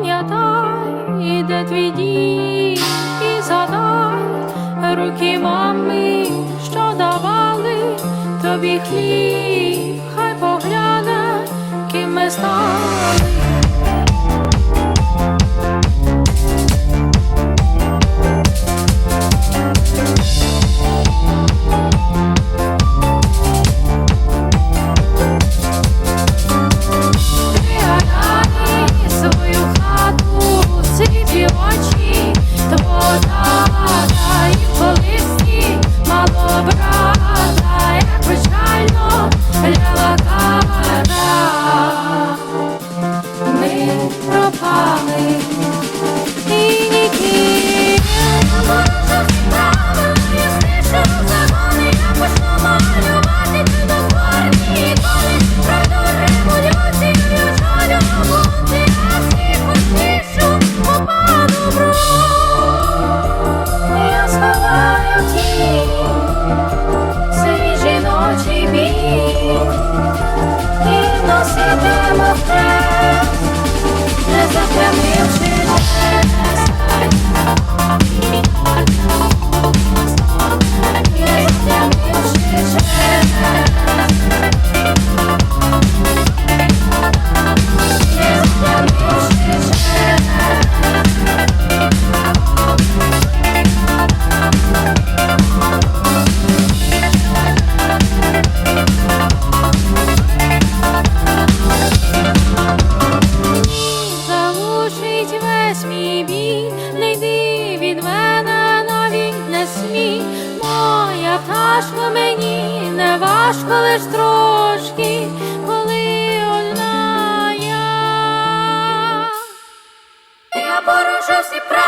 Пам'ятай, де твій дім, і задай руки мами, що давали тобі хліб, хай погляне, ким ми стали. пропали Від мене навіть не смій. Моя пташко мені не важко лиш трошки, коли одна я. Я порушу всі правила.